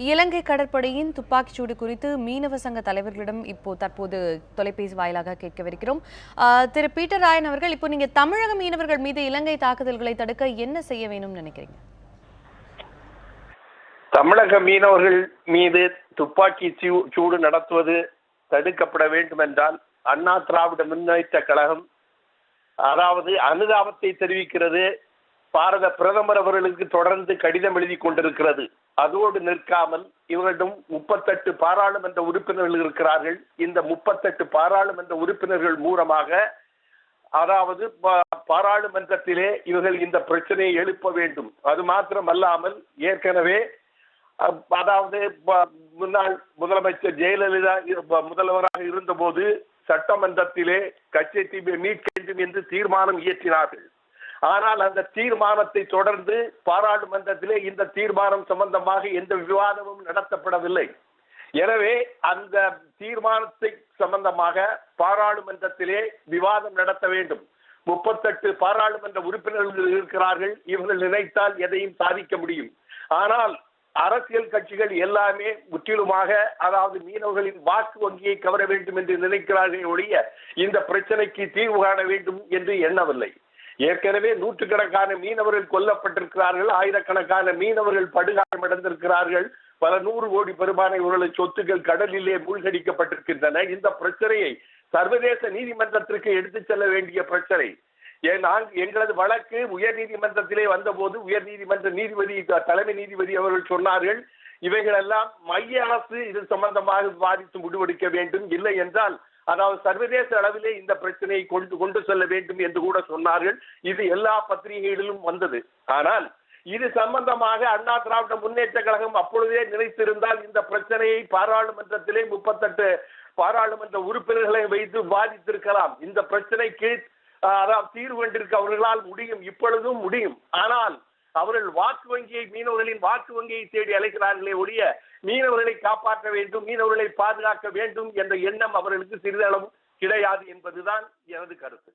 இலங்கை கடற்படையின் துப்பாக்கிச்சூடு குறித்து மீனவ சங்க தலைவர்களிடம் இப்போ தற்போது தொலைபேசி வாயிலாக கேட்கவிருக்கிறோம். திரு பீட்டர் ராயன் அவர்கள் இப்போ நீங்க தமிழக மீனவர்கள் மீது இலங்கை தாக்குதல்களை தடுக்க என்ன செய்ய வேணும்னு நினைக்கிறீங்க? தமிழக மீனவர்கள் மீது துப்பாக்கி சூ- சூடு நடத்துவது தடுக்கப்பட வேண்டும் என்றால் அண்ணா திராவிட முன்னேற்ற கழகம் அதாவது அனுதாபத்தை தெரிவிக்கிறது. பாரத பிரதமர் அவர்களுக்கு தொடர்ந்து கடிதம் எழுதி கொண்டிருக்கிறது. அதோடு நிற்காமல் இவர்களிடம் முப்பத்தெட்டு பாராளுமன்ற உறுப்பினர்கள் இருக்கிறார்கள். இந்த முப்பத்தெட்டு பாராளுமன்ற உறுப்பினர்கள் மூலமாக அதாவது பாராளுமன்றத்திலே இவர்கள் இந்த பிரச்சனையை எழுப்ப வேண்டும். அது மாத்திரமல்லாமல் ஏற்கனவே அதாவது முன்னாள் முதலமைச்சர் ஜெயலலிதா முதல்வராக இருந்தபோது சட்டமன்றத்திலே கச்சத்தீவை மீட்க வேண்டும் என்று தீர்மானம் இயற்றினார்கள். ஆனால் அந்த தீர்மானத்தை தொடர்ந்து பாராளுமன்றத்திலே இந்த தீர்மானம் சம்பந்தமாக எந்த விவாதமும் நடத்தப்படவில்லை. எனவே அந்த தீர்மானத்தை சம்பந்தமாக பாராளுமன்றத்திலே விவாதம் நடத்த வேண்டும். முப்பத்தெட்டு பாராளுமன்ற உறுப்பினர்கள் இருக்கிறார்கள். இவர்கள் நினைத்தால் எதையும் சாதிக்க முடியும். ஆனால் அரசியல் கட்சிகள் எல்லாமே முற்றிலுமாக அதாவது மீனவர்களின் வாக்கு வங்கியை கவர வேண்டும் என்று நினைக்கிறார்கள் ஒழிய இந்த பிரச்சனைக்கு தீர்வு காண வேண்டும் என்று எண்ணவில்லை. ஏற்கனவே நூற்றுக்கணக்கான மீனவர்கள் கொல்லப்பட்டிருக்கிறார்கள் ஆயிரக்கணக்கான மீனவர்கள் படுகாயமடைந்திருக்கிறார்கள் பல நூறு கோடி பெருமான இவர்களது சொத்துக்கள் கடலிலே மூழ்கடிக்கப்பட்டிருக்கின்றன. இந்த பிரச்சனையை சர்வதேச நீதிமன்றத்திற்கு எடுத்துச் செல்ல வேண்டிய பிரச்சனை. எங்களது வழக்கு உயர் நீதிமன்றத்திலே வந்தபோது உயர் நீதிமன்ற நீதிபதி தலைமை நீதிபதி அவர்கள் சொன்னார்கள் இவைகளெல்லாம் மைய அரசு இது சம்பந்தமாக விவாதித்து முடிவெடுக்க வேண்டும். இல்லை என்றால் அதாவது சர்வதேச அளவிலே இந்த பிரச்சனையை கொண்டு கொண்டு செல்ல வேண்டும் என்று கூட சொன்னார்கள். இது எல்லா பத்திரிகைகளிலும் வந்தது. ஆனால் இது சம்பந்தமாக அண்ணா திராவிட முன்னேற்ற கழகம் அப்பொழுதே நினைத்திருந்தால் இந்த பிரச்சனையை பாராளுமன்றத்திலே முப்பத்தெட்டு பாராளுமன்ற உறுப்பினர்களை வைத்து விவாதித்திருக்கலாம். இந்த பிரச்சனைக்கு அதாவது தீர்வு கண்டிருக்க அவர்களால் முடியும். இப்பொழுதும் முடியும். ஆனால் அவர்கள் வாக்கு வங்கியை மீனவர்களின் வாக்கு வங்கியை தேடி அழைக்கிறார்களே ஒழிய மீனவர்களை காப்பாற்ற வேண்டும் மீனவர்களை பாதுகாக்க வேண்டும் என்ற எண்ணம் அவர்களுக்கு சிறிதளவும் கிடையாது என்பதுதான் எனது கருத்து.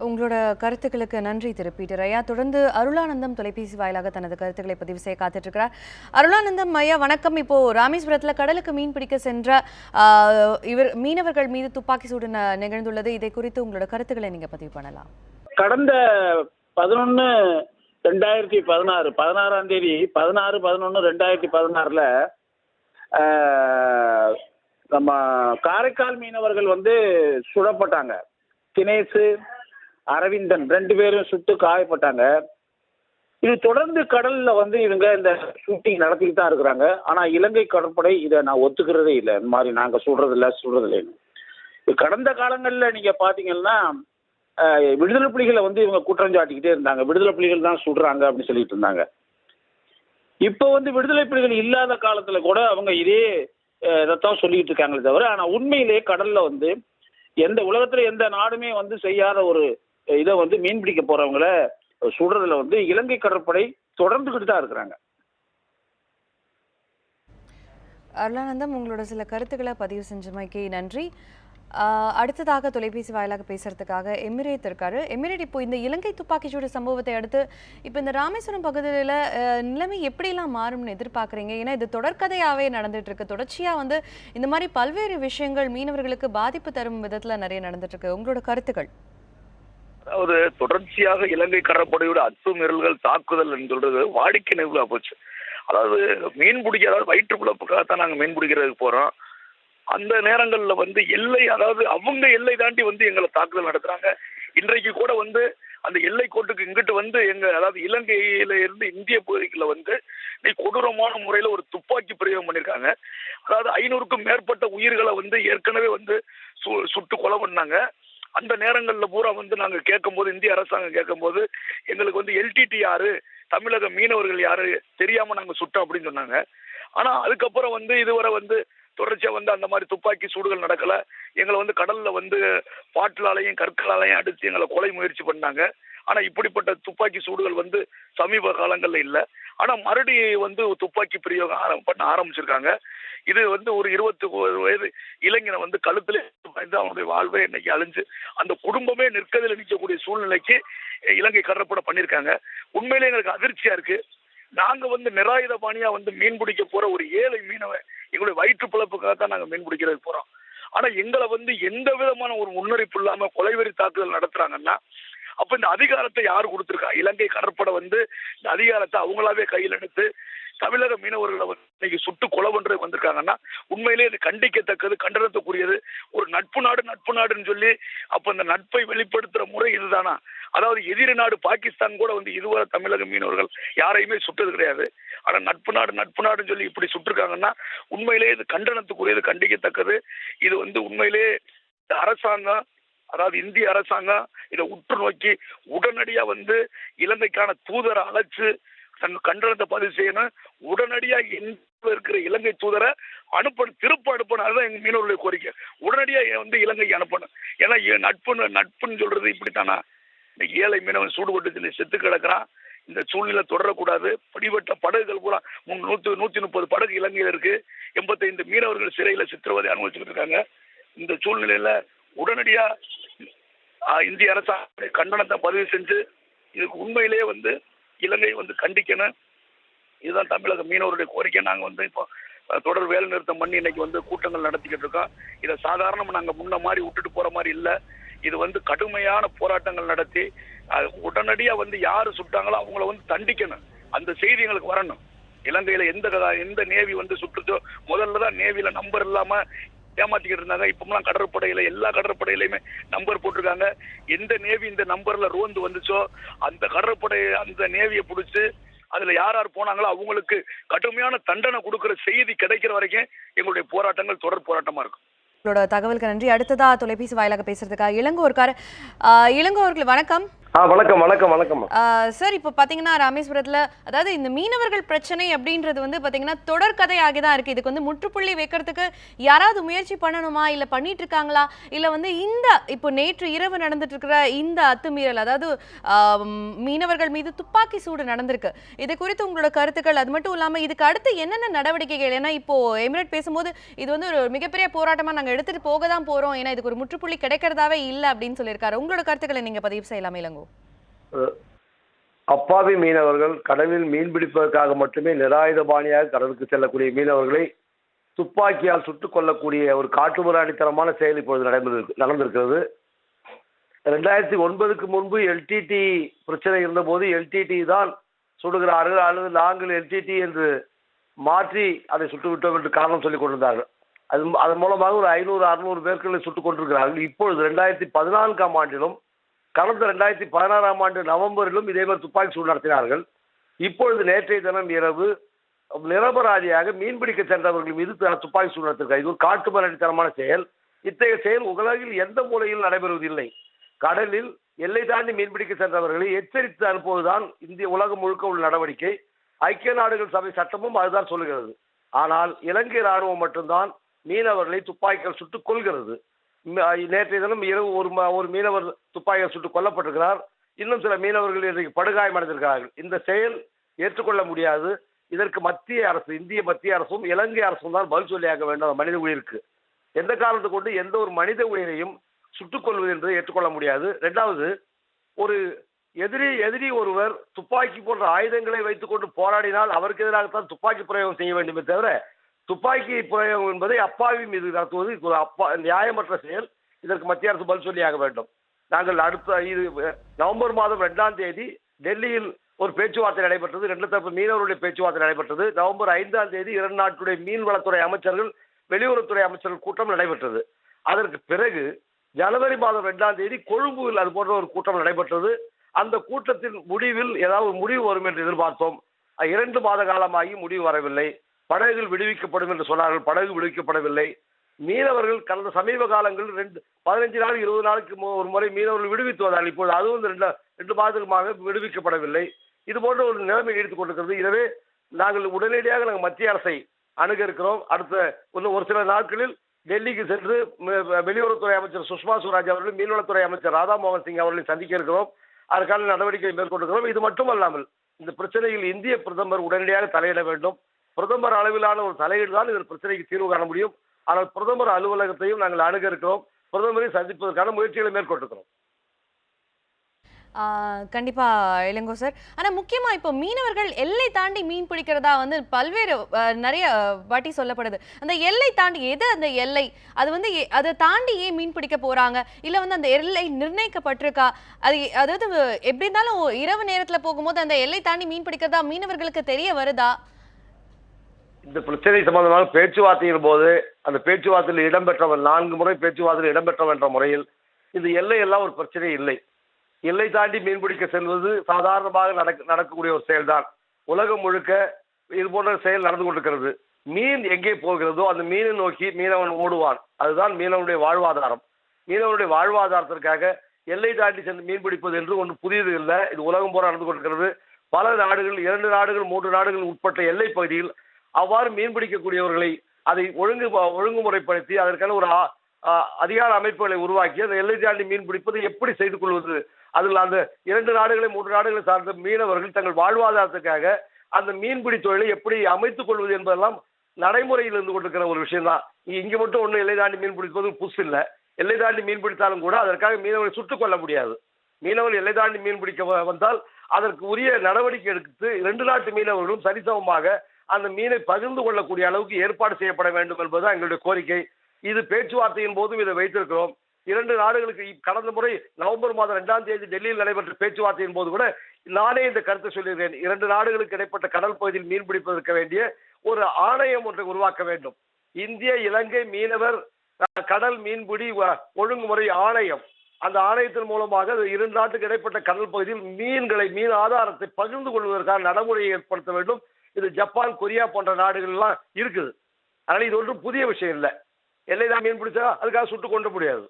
உங்களோட கருத்துக்களுக்கு நன்றி திரு பீட்டர் ஐயா. தொடர்ந்து அருளானந்தம் தொலைபேசி வாயிலாக தனது கருத்துக்களை பதிவு செய்ய காத்துட்டு இருக்கிறார் அருளானந்தம் ஐயா வணக்கம். இப்போ ராமேஸ்வரத்துல கடலுக்கு மீன் பிடிக்க சென்ற ஆஹ், இவர் மீனவர்கள் மீது துப்பாக்கி சூடு நிகழ்ந்துள்ளது. இதை குறித்து உங்களோட கருத்துக்களை நீங்க பதிவு பண்ணலாம். கடந்த பதினொன்று ரெண்டாயிரத்தி பதினாறு பதினாறாம் தேதி பதினாறு பதினொன்று ரெண்டாயிரத்தி பதினாறில் நம்ம காரைக்கால் மீனவர்கள் வந்து சுடப்பட்டாங்க. தினேஷ் அரவிந்தன் ரெண்டு பேரும் சுட்டு காயப்பட்டாங்க. இது தொடர்ந்து கடல்ல வந்து இவங்க இந்த ஷூட்டிங் நடத்திக்கிட்டு தான் இருக்கிறாங்க. ஆனா இலங்கை கடற்படை இதை நான் ஒத்துக்கிறதே இல்லை. இந்த மாதிரி நாங்க சுடுறது இல்லை இல்லைன்னு இது கடந்த காலங்களில் நீங்க பாத்தீங்கன்னா விடுதலை புலிகளை வந்து இவங்க குற்றம் சாட்டிக்கிட்டே இருந்தாங்க. விடுதலை புலிகள் தான் சுடுறாங்க அப்படின்னு சொல்லிட்டு இருந்தாங்க. இப்போ வந்து விடுதலை புலிகள் இல்லாத காலத்துல கூட அவங்க இதே இதைத்தான் சொல்லிட்டு இருக்காங்களே தவிர ஆனா உண்மையிலேயே கடல்ல வந்து எந்த உலகத்துல எந்த நாடுமே வந்து செய்யாத ஒரு இதை வந்து மீன் பிடிக்க போறவங்கள சுடுறதுல வந்து இலங்கை கடற்படை தொடர்ந்துகிட்டு தான் இருக்கிறாங்க. அருளானந்தம் உங்களோட சில கருத்துக்களை பதிவு செஞ்சமைக்கு நன்றி. அடுத்ததாக தொலைபேசி வாயிலாக பேசுறதுக்காக எமிரேட் இருக்காரு. எமிரேட் இப்போ இந்த இலங்கை துப்பாக்கிச்சூடு சம்பவத்தை அடுத்து இப்போ இந்த ராமேஸ்வரம் பகுதியில் நிலைமை எப்படிலாம் மாறும்னு எதிர்பார்க்குறீங்க? ஏன்னா இது தொடர்கதையாகவே நடந்துட்டு இருக்கு. தொடர்ச்சியா வந்து இந்த மாதிரி பல்வேறு விஷயங்கள் மீனவர்களுக்கு பாதிப்பு தரும் விதத்துல நிறைய நடந்துட்டு இருக்கு. உங்களோட கருத்துக்கள்? அதாவது தொடர்ச்சியாக இலங்கை கடற்படையோட அத்துமீறல்கள் தாக்குதல் சொல்றது வாடிக்கை நிகழ்வா போச்சு. அதாவது மீன் பிடிக்க அதாவது வயிற்று பிழப்புக்காகத்தான் நாங்கள் மீன் பிடிக்கிறதுக்கு போறோம். அந்த நேரங்களில் வந்து எல்லை அதாவது அவங்க எல்லை தாண்டி வந்து எங்களை தாக்குதல் நடத்துறாங்க. இன்றைக்கு கூட வந்து அந்த எல்லை கோட்டுக்கு இங்கிட்டு வந்து எங்க அதாவது இலங்கையில இருந்து இந்திய பகுதிக்குள்ள வந்து நீ கொடூரமான முறையில ஒரு துப்பாக்கி பிரயோகம் பண்ணிருக்காங்க. அதாவது ஐநூறுக்கும் மேற்பட்ட உயிர்களை வந்து ஏற்கனவே வந்து சு- சுட்டு கொலை பண்ணாங்க. அந்த நேரங்கள்ல பூரா வந்து நாங்க கேட்கும்போது இந்திய அரசாங்கம் கேட்கும்போது எங்களுக்கு வந்து எல்டிடி யாரு தமிழக மீனவர்கள் யாரு தெரியாம நாங்க சுட்டோம் அப்படின்னு சொன்னாங்க. ஆனா அதுக்கப்புறம் வந்து இதுவரை வந்து தொடர்ச்சியா வந்து அந்த மாதிரி துப்பாக்கி சூடுகள் நடக்கல. எங்களை வந்து கடல்ல வந்து பாட்டிலாலையும் கற்களாலையும் அடித்து எங்களை கொலை முயற்சி பண்ணாங்க. ஆனா இப்படிப்பட்ட துப்பாக்கி சூடுகள் வந்து சமீப காலங்கள்ல இல்ல. ஆனா மறுபடி வந்து துப்பாக்கி பிரயோகம் ஆரம்- பண்ண ஆரம்பிச்சிருக்காங்க. இது வந்து ஒரு இருபத்தி ஒரு வயது இளைஞனை வந்து கழுத்துல பயந்து அவனுடைய வாழ்வே இன்னைக்கு அழிஞ்சு அந்த குடும்பமே நிற்கதில் நிற்கக்கூடிய சூழ்நிலைக்கு இலங்கை கடற்படை பண்ணியிருக்காங்க. உண்மையிலே எங்களுக்கு அதிர்ச்சியா இருக்கு. நாங்க வந்து நிராயுதபாணியா வந்து மீன் பிடிக்க போற ஒரு ஏழை மீனவ எங்களுடைய வயிற்று பிழப்புக்காக தான் நாங்க மீன் பிடிக்கிறதுக்கு போறோம். ஆனா எங்களை வந்து எந்த விதமான ஒரு முன்னறிப்பு இல்லாம கொலைவெறி தாக்குதல் நடத்துறாங்கன்னா அப்ப இந்த அதிகாரத்தை யார் கொடுத்துருக்கா? இலங்கை கடற்படை வந்து இந்த அதிகாரத்தை அவங்களாவே கையில் எடுத்து தமிழக மீனவர்களை இன்னைக்கு சுட்டு கொலை பண்றது வந்திருக்காங்கன்னா உண்மையிலேயே இது கண்டிக்கத்தக்கது கண்டனத்துக்குரியது. ஒரு நட்பு நாடு நட்பு நாடுன்னு சொல்லி அப்ப இந்த நட்பை வெளிப்படுத்துற முறை இதுதானா? அதாவது எதிரி நாடு பாகிஸ்தான் கூட வந்து இதுவரை தமிழக மீனவர்கள் யாரையுமே சுட்டது கிடையாது. ஆனா நட்பு நாடு நட்பு நாடுன்னு சொல்லி இப்படி சுட்டிருக்காங்கன்னா உண்மையிலேயே இது கண்டனத்துக்குரியது கண்டிக்கத்தக்கது. இது வந்து உண்மையிலேயே அரசாங்கம் அதாவது இந்திய அரசாங்கம் இதை உற்று நோக்கி உடனடியா வந்து இலங்கைக்கான தூதரை அழைச்சு தன் கண்டனத்தை பதிவு செய்யணும். உடனடியாக இந்தியாவில் இருக்கிற இலங்கை தூதரை அனுப்பணும். திருப்ப அனுப்பணும். அதுதான் எங்க மீனவர்களுடைய கோரிக்கை. உடனடியாக வந்து இலங்கைக்கு அனுப்பணும். ஏன்னா நட்பு நட்புன்னு நட்புன்னு சொல்றது இப்படித்தானா? இந்த ஏழை மீனவன் சூடுபட்டு செத்து கிடக்கிறான். இந்த சூழ்நிலை தொடரக்கூடாது. படிவட்ட படகுகள் பூரா முன் நூத்தி நூத்தி முப்பது படகு இலங்கையில இருக்கு. எண்பத்தைந்து மீனவர்கள் சிறையில சித்திரவதை அனுபவிச்சுட்டு இருக்காங்க. இந்த சூழ்நிலையில உடனடியாக இந்திய அரசாங்க கண்டனத்தை பதிவு செஞ்சு இதுக்கு உண்மையிலேயே வந்து இலங்கை வந்து கண்டிக்கணும். இதுதான் தமிழக மீனவருடைய கோரிக்கை. நாங்கள் வந்து இப்போ தொடர் வேலை நிறுத்தம் பண்ணி இன்னைக்கு வந்து கூட்டங்கள் நடத்திக்கிட்டு இருக்கோம். இதை சாதாரணமாக நாங்கள் முன்ன மாதிரி விட்டுட்டு போற மாதிரி இல்லை. இது வந்து கடுமையான போராட்டங்கள் நடத்தி உடனடியாக வந்து யார் சுட்டாங்களோ அவங்கள வந்து தண்டிக்கணும். அந்த செய்தி எங்களுக்கு வரணும். இலங்கையில எந்த கதா- எந்த நேவி வந்து சுட்டுச்சோ முதல்ல தான் நேவியில் நம்பர் இல்லாம ஏமாத்திக்கிட்டு இருந்தாங்க. இப்பமெல்லாம் கடற்படையில எல்லா கடற்படையிலயுமே நம்பர் போட்டிருக்காங்க. எந்த நேவி இந்த நம்பர்ல ரோந்து வந்துச்சோ அந்த கடற்படை அந்த நேவியை பிடிச்சி அதுல யார் யார் போனாங்களோ அவங்களுக்கு கடுமையான தண்டனை கொடுக்குற செய்தி கிடைக்கிற வரைக்கும் எங்களுடைய போராட்டங்கள் தொடர் போராட்டமா இருக்கும். உங்களோட தகவலுக்கு நன்றி. அடுத்ததா தொலைபேசி வாயிலாக பேசுறதுக்காக இளங்கோ இருக்காரு வணக்கம். வணக்கம் வணக்கம் வணக்கம். சார் இப்போ பார்த்தீங்கன்னா ராமேஸ்வரத்தில் அதாவது இந்த மீனவர்கள் பிரச்சனை அப்படின்றது வந்து பார்த்தீங்கன்னா தொடர்கதையாகி தான் இருக்குது இதுக்கு வந்து முற்றுப்புள்ளி வைக்கிறதுக்கு யாராவது முயற்சி பண்ணணுமா? இல்லை பண்ணிட்டு இருக்காங்களா இல்லை வந்து இந்த இப்போ நேற்று இரவு நடந்துட்டு இருக்கிற இந்த அத்துமீறல் அதாவது மீனவர்கள் மீது துப்பாக்கி சூடு நடந்திருக்கு. இது குறித்து உங்களோட கருத்துக்கள் அது மட்டும் இல்லாமல் இதுக்கு அடுத்து என்னென்ன நடவடிக்கைகள்? ஏன்னா இப்போ எமிரேட் பேசும்போது இது வந்து ஒரு மிகப்பெரிய போராட்டமாக நாங்கள் எடுத்துட்டு போக தான் போகிறோம் ஏன்னா இதுக்கு ஒரு முற்றுப்புள்ளி கிடைக்கிறதாவே இல்லை அப்படின்னு சொல்லியிருக்காரு. உங்களோட கருத்துக்களை நீங்கள் பதிவு செய்யலாம் இளங்கோ. அப்பாவி மீனவர்கள் கடலில் மீன் பிடிப்பதற்காக மட்டுமே நிராயுதபாணியாக கடலுக்கு செல்லக்கூடிய மீனவர்களை துப்பாக்கியால் சுட்டுக் கொள்ளக்கூடிய ஒரு காட்டுமிராணித்தனமான செயல் இப்பொழுது நடந்திருக்கு நடந்திருக்கிறது. ரெண்டாயிரத்தி ஒன்பதுக்கு முன்பு எல்டிடி பிரச்சனை இருந்தபோது எல்டிடி தான் சுடுகிறார்கள் அல்லது நாங்கள் எல்டிடி என்று மாற்றி அதை சுட்டு விட்டோம் என்று காரணம் சொல்லிக் கொண்டிருந்தார்கள். அது அதன் மூலமாக ஒரு ஐநூறு அறுநூறு பேர்களை சுட்டுக் கொண்டிருக்கிறார்கள். இப்பொழுது ரெண்டாயிரத்தி பதினான்காம் ஆண்டிலும் கடந்த ரெண்டாயிரத்தி பதினாறாம் ஆண்டு நவம்பரிலும் இதே மாதிரி துப்பாக்கி சூடு நடத்தினார்கள். இப்பொழுது நேற்றைய தினம் இரவு நிரபராதியாக மீன்பிடிக்க சென்றவர்கள் மீது துப்பாக்கி சூடு நடத்திருக்காங்க இது ஒரு காட்டு மிராண்டித்தனமான செயல். இத்தகைய செயல் உலகில் எந்த மூலையில் நடைபெறுவதில்லை. கடலில் எல்லை தாண்டி மீன்பிடிக்க சென்றவர்களை எச்சரித்து அனுப்புவதுதான் இந்திய உலகம் முழுக்க உள்ள நடவடிக்கை. ஐக்கிய நாடுகள் சபை சட்டமும் அதுதான் சொல்லுகிறது. ஆனால் இலங்கை ராணுவம் மட்டும்தான் மீனவர்களை துப்பாக்கிகள் சுட்டுக் கொள்கிறது நேற்றைய தினம் இரவு ஒரு ம- ஒரு மீனவர் துப்பாக்கியால் சுட்டு கொல்லப்பட்டிருக்கிறார். இன்னும் சில மீனவர்கள் இன்றைக்கு படுகாயமடைந்திருக்கிறார்கள். இந்த செயல் ஏற்றுக்கொள்ள முடியாது. இதற்கு மத்திய அரசு இந்திய மத்திய அரசும் இலங்கை அரசும் தான் பதில் சொல்லியாக வேண்டும். அந்த மனித உயிருக்கு. எந்த காரணத்தை கொண்டு எந்த ஒரு மனித உயிரையும் சுட்டுக்கொள்வது என்று ஏற்றுக்கொள்ள முடியாது. ரெண்டாவது ஒரு எதிரி எதிரி ஒருவர் துப்பாக்கி போன்ற ஆயுதங்களை வைத்துக்கொண்டு போராடினால் அவருக்கு எதிராகத்தான் துப்பாக்கி பிரயோகம் செய்ய வேண்டுமே தவிர துப்பாக்கி பிரயோகம் என்பதை அப்பாவி மீது நடத்துவது இது ஒரு அப்பா நியாயமற்ற செயல். இதற்கு மத்திய அரசு பதில் சொல்லியாக வேண்டும். நாங்கள் அடுத்த இது நவம்பர் மாதம் ரெண்டாம் தேதி டெல்லியில் ஒரு பேச்சுவார்த்தை நடைபெற்றது. ரெண்டு தரப்பு மீனவர்களுடைய பேச்சுவார்த்தை நடைபெற்றது. நவம்பர் ஐந்தாம் தேதி இரண்டு நாட்டுடைய மீன்வளத்துறை அமைச்சர்கள் வெளியுறவுத்துறை அமைச்சர்கள் கூட்டம் நடைபெற்றது. அதற்கு பிறகு ஜனவரி மாதம் ரெண்டாம் தேதி கொழும்புவில் அது போன்ற ஒரு கூட்டம் நடைபெற்றது. அந்த கூட்டத்தின் முடிவில் ஏதாவது ஒரு முடிவு வரும் என்று எதிர்பார்த்தோம். இரண்டு மாத காலமாகி முடிவு வரவில்லை. படகுகள் விடுவிக்கப்படும் என்று சொன்னார்கள். படகு விடுவிக்கப்படவில்லை. மீனவர்கள் கடந்த சமீப காலங்களில் ரெண்டு பதினஞ்சு நாள் இருபது நாளுக்கு ஒரு முறை மீனவர்கள் விடுவித்து வந்தார்கள். இப்போது அதுவும் ரெண்டு ரெண்டு மாதத்துக்குமாக விடுவிக்கப்படவில்லை. இது போன்ற ஒரு நிலைமை நீடித்துக் கொண்டிருக்கிறது. எனவே நாங்கள் உடனடியாக நாங்கள் மத்திய அரசை அணுக இருக்கிறோம். அடுத்த இன்னும் ஒரு சில நாட்களில் டெல்லிக்கு சென்று வெளியுறவுத்துறை அமைச்சர் சுஷ்மா சுவராஜ் அவர்கள் மீன்வளத்துறை அமைச்சர் ராதா மோகன் சிங் அவர்களை சந்திக்க இருக்கிறோம். அதற்கான நடவடிக்கை மேற்கொண்டிருக்கிறோம். இது மட்டுமல்லாமல் இந்த பிரச்சனையில் இந்திய பிரதமர் உடனடியாக தலையிட வேண்டும். பிரதமர் அளவிலான ஒரு தலையீடு தான் இதன் பிரச்சனைக்கு தீர்வு காண முடியும். ஆனால் பிரதமர் அலுவலகத்தையும் நாங்கள் அணுக இருக்கிறோம் பிரதமரை சந்திப்பதற்கான முயற்சிகளை மேற்கொண்டிருக்கிறோம். கண்டிப்பா இளங்கோ சார். ஆனா முக்கியமா இப்போ மீனவர்கள் எல்லை தாண்டி மீன் பிடிக்கிறதா வந்து பல்வேறு நிறைய வாட்டி சொல்லப்படுது. அந்த எல்லை தாண்டி எது அந்த எல்லை? அது வந்து எ- அதை தாண்டி ஏன் மீன் பிடிக்க போறாங்க? இல்ல வந்து அந்த எல்லை நிர்ணயிக்கப்பட்டிருக்கா? அது அதாவது எப்படி இருந்தாலும் இரவு நேரத்துல போகும்போது அந்த எல்லை தாண்டி மீன் பிடிக்கிறதா மீனவர்களுக்கு தெரிய வருதா? இந்த பிரச்சனை சம்பந்தமாக பேச்சுவார்த்தையின் போது அந்த பேச்சுவார்த்தையில் இடம்பெற்றவன் நான்கு முறை பேச்சுவார்த்தையில் இடம்பெற்றவன் என்ற முறையில் இந்த எல்லை எல்லாம் ஒரு பிரச்சனை இல்லை. எல்லை தாண்டி மீன்பிடிக்க செல்வது சாதாரணமாக நடக்க நடக்கக்கூடிய ஒரு செயல்தான். உலகம் முழுக்க இது போன்ற செயல் நடந்து கொண்டிருக்கிறது. மீன் எங்கே போகிறதோ அந்த மீனை நோக்கி மீனவன் ஓடுவான். அதுதான் மீனவனுடைய வாழ்வாதாரம். மீனவனுடைய வாழ்வாதாரத்திற்காக எல்லை தாண்டி சென்று மீன் பிடிப்பது என்று ஒன்று புதியது இல்லை. இது உலகம் போற நடந்து கொண்டிருக்கிறது. பல நாடுகள் இரண்டு நாடுகள் மூன்று நாடுகள் உட்பட்ட எல்லை பகுதியில் அவ்வாறு மீன் பிடிக்கக்கூடியவர்களை அதை ஒழுங்கு ஒழுங்குமுறைப்படுத்தி அதற்கான ஒரு அதிகார அமைப்புகளை உருவாக்கி அந்த எல்லை தாண்டி மீன் பிடிப்பது எப்படி செய்து கொள்வது? அதில் அந்த இரண்டு நாடுகளை மூன்று நாடுகளை சார்ந்த மீனவர்கள் தங்கள் வாழ்வாதாரத்துக்காக அந்த மீன்பிடி தொழிலை எப்படி அமைத்துக் கொள்வது என்பதெல்லாம் நடைமுறையில் இருந்து கொண்டிருக்கிற ஒரு விஷயம் தான் இங்கே மட்டும் ஒன்றும் எல்லை தாண்டி மீன் பிடிப்பது புதுசு இல்லை. எல்லை தாண்டி மீன் பிடித்தாலும் கூட அதற்காக மீனவர்களை சுட்டுக் கொள்ள முடியாது. மீனவர் எல்லை தாண்டி மீன் பிடிக்க வந்தால் அதற்கு உரிய நடவடிக்கை எடுத்து இரண்டு நாட்டு மீனவர்களும் சரிசமமாக அந்த மீனை பகிர்ந்து கொள்ளக்கூடிய அளவுக்கு ஏற்பாடு செய்யப்பட வேண்டும் என்பதுதான் எங்களுடைய கோரிக்கை. இது பேச்சுவார்த்தையின் போதும் இதை வைத்திருக்கிறோம். இரண்டு நாடுகளுக்கு கடந்த முறை நவம்பர் மாதம் இரண்டாம் தேதி டெல்லியில் நடைபெற்ற பேச்சுவார்த்தையின் போது கூட நானே இந்த கருத்தை சொல்லியிருக்கேன் இரண்டு நாடுகளுக்கு இடைப்பட்ட கடல் பகுதியில் மீன் பிடிப்பதற்கு வேண்டிய ஒரு ஆணையம் ஒன்றை உருவாக்க வேண்டும். இந்திய இலங்கை மீனவர் கடல் மீன்பிடி ஒழுங்குமுறை ஆணையம். அந்த ஆணையத்தின் மூலமாக இரண்டு நாட்டுக்கு இடைப்பட்ட கடல் பகுதியில் மீன்களை மீன் ஆதாரத்தை பகிர்ந்து கொள்வதற்கான நடைமுறையை ஏற்படுத்த வேண்டும். இது ஜப்பான் கொரியா போன்ற நாடுகள் எல்லாம் இருக்குது. அதனால இது ஒன்றும் புதிய விஷயம் இல்லை. எல்லை தான் மீன் பிடிச்சா அதுக்காக சுட்டு கொண்டு முடியாது.